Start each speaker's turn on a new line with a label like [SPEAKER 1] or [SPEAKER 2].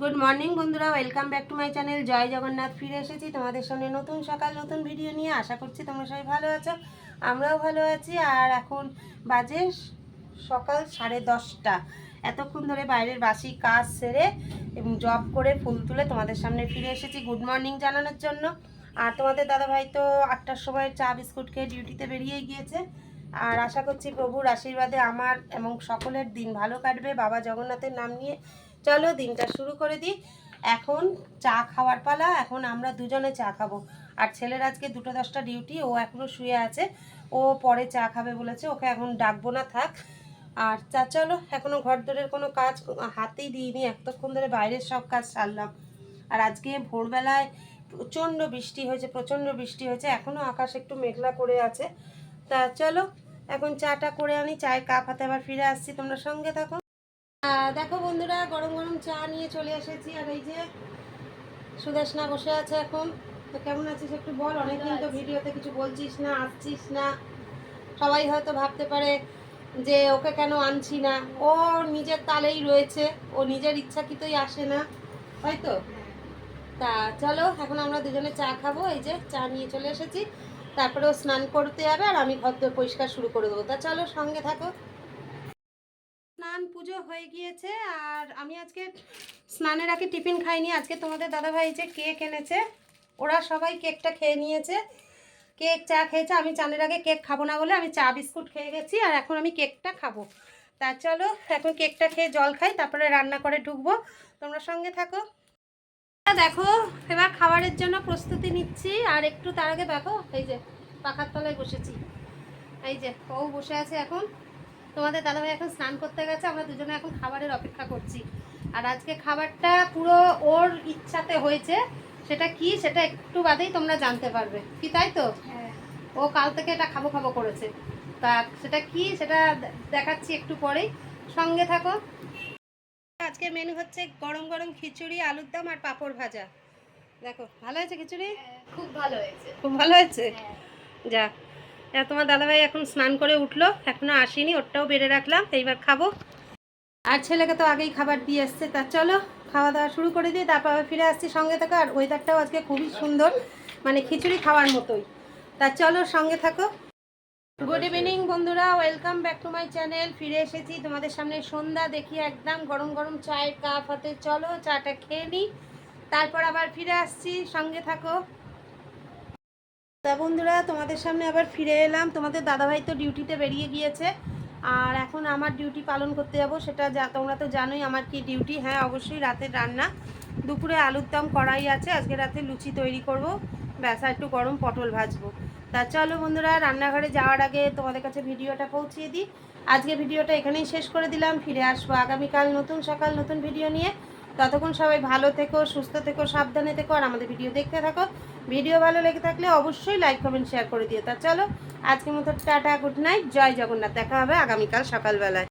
[SPEAKER 1] Good morning বন্ধুরা। Welcome back to my channel Jai Jagannath ফিরে এসেছি তোমাদের সামনে নতুন সকাল, নতুন ভিডিও নিয়ে। আশা করছি তোমরা সবাই ভালো আছো। আমরাও ভালো আছি। আর এখন বাজে সকাল সাড়ে দশটা। এতক্ষণ ধরে বাইরের বাসি কাজ সেরে এবং জব করে ফুল তুলে তোমাদের সামনে ফিরে এসেছি গুড মর্নিং জানানোর জন্য। আর তোমাদের দাদাভাই তো আটটার সময় চা, বিস্কুট খেয়ে ডিউটিতে বেরিয়ে গিয়েছে। আর আশা করছি প্রভুর আশীর্বাদে আমার এবং সকলের দিন ভালো কাটবে। বাবা জগন্নাথের নাম নিয়ে চলো দিনটা শুরু করে দিই। এখন চা খাওয়ার পালা, এখন আমরা দুজনে চা খাব। আর ছেলের আজকে দুটো দশটা ডিউটি, ও এখনও শুয়ে আছে। ও পরে চা খাবে বলেছে, ওকে এখন ডাকবো না, থাক। আর চা, চলো এখনও ঘর দরের কোনো কাজ হাতেই দিইনি, এতক্ষণ ধরে বাইরের সব কাজ সারলাম। আর আজকে ভোরবেলায় প্রচণ্ড বৃষ্টি হয়েছে, প্রচণ্ড বৃষ্টি হয়েছে এখনও আকাশ একটু মেঘলা করে আছে। তা, চলো, এখন চাটা করে আনি চায়ের কাপ হাতে আবার ফিরে আসছি, তোমরা সঙ্গে থাকো। দেখো বন্ধুরা গরম গরম চা নিয়ে চলে এসেছি। আর এই যে সুদেশনা বসে আছে এখন। তো কেমন আছিস একটু বল? অনেকদিন তো ভিডিওতে কিছু বলছিস না আসছিস না। সবাই হয়তো ভাবতে পারে যে ওকে কেন আনছি না। ও নিজের তালেই রয়েছে। ও নিজের ইচ্ছাকৃতই আসে না। হয়তো তা? চলো এখন আমরা দুজনে চা খাব। এই যে চা নিয়ে চলে এসেছি। তারপরে ও স্নান করতে যাবে আর আমি ঘর পরিষ্কার শুরু করে দেবো। তা চলো সঙ্গে থাকো। পুজো হয়ে গিয়েছে আর আমি আজকে স্নানের আগে টিফিন খাইনি। আজকে তোমাদের দাদাভাই যে কেক এনেছে, ওরা সবাই কেকটা খেয়ে নিয়েছে। কেক চা খেয়েছে, আমি চানের আগে কেক খাব না বলে আমি চা বিস্কুট খেয়ে গেছি আর এখন আমি কেকটা খাব। তা চলো, এখন কেকটা খেয়ে জল খাই, তারপরে রান্না করে ঢুকবো। তোমরা সঙ্গে থাকো। দেখো, এবার খাবারের জন্য প্রস্তুতি নিচ্ছি আর একটু তার আগে দেখো, এই যে পাখার তলায় বসেছি। এই যে ও বসে আছে এখন। তোমাদের দাদাভাই এখন স্নান করতে গেছে আমরা দুজনে এখন খাবারের অপেক্ষা করছি। আর আজকে খাবারটা পুরো ওর ইচ্ছাতে হয়েছে সেটা কি সেটা একটু বাদেই তোমরা জানতে পারবে। কি তাই তো? ও কাল থেকে এটা খাব খাব করেছে। তা সেটা কি সেটা দেখাচ্ছি একটু পরেই। সঙ্গে থাকো। আজকে মেনু হচ্ছে গরম গরম খিচুড়ি আলুর দম আর পাঁপড় ভাজা। দেখো ভালো হয়েছে খিচুড়ি?
[SPEAKER 2] খুব ভালো হয়েছে।
[SPEAKER 1] খুব ভালো হয়েছে? যাক এবার তোমার দাদাভাই এখন স্নান করে উঠল, এখনও আসেনি, ওরটাও বেড়ে রাখলাম, এইবার খাব। আর ছেলেকে তো আগেই খাবার দিয়ে এসছে, তা চলো, খাওয়া দাওয়া শুরু করে দিয়ে তারপর ফিরে আসছি সঙ্গে থাকো, আর ওয়েদারটাও আজকে খুবই সুন্দর মানে খিচুড়ি খাওয়ার মতোই। তা চলো সঙ্গে থাকো। গুড ইভিনিং বন্ধুরা welcome back to my channel ফিরে এসেছি তোমাদের সামনে সন্ধ্যা, দেখি একদম গরম গরম চায়ের কাপ হাতে, চলো চাটা খেয়ে নিই, তারপর আবার ফিরে আসছি, সঙ্গে থাকো। তা বন্ধুরা, তোমাদের সামনে আবার ফিরে এলাম। তোমাদের দাদাভাই তো ডিউটিতে বেরিয়ে গিয়েছে। আর এখন আমার ডিউটি পালন করতে যাব, সেটা যা তোমরা তো জানোই আমার কি ডিউটি। হ্যাঁ অবশ্যই রাতের রান্না। দুপুরে আলুর দম কড়াই আছে, আজকে রাতে লুচি তৈরি করব। ব্যাস একটু গরম পটল ভাজবো। তা চলো বন্ধুরা, রান্নাঘরে যাওয়ার আগে তোমাদের কাছে ভিডিওটা পৌঁছিয়ে দিই। আজকে ভিডিওটা এখানেই শেষ করে দিলাম। ফিরে আসব আগামীকাল নতুন সকাল, নতুন ভিডিও নিয়ে। ততক্ষণ সবাই ভালো থেকো, সুস্থ থেকো, সাবধানে থেকো, আর আমাদের ভিডিও দেখতে থাকো। ভিডিও ভালো লেগে থাকলে অবশ্যই লাইক কমেন্ট শেয়ার করে দিও। তা চলো, আজকের মতো tata good night Jai Jagannath. দেখা হবে আগামীকাল সকালবেলায়।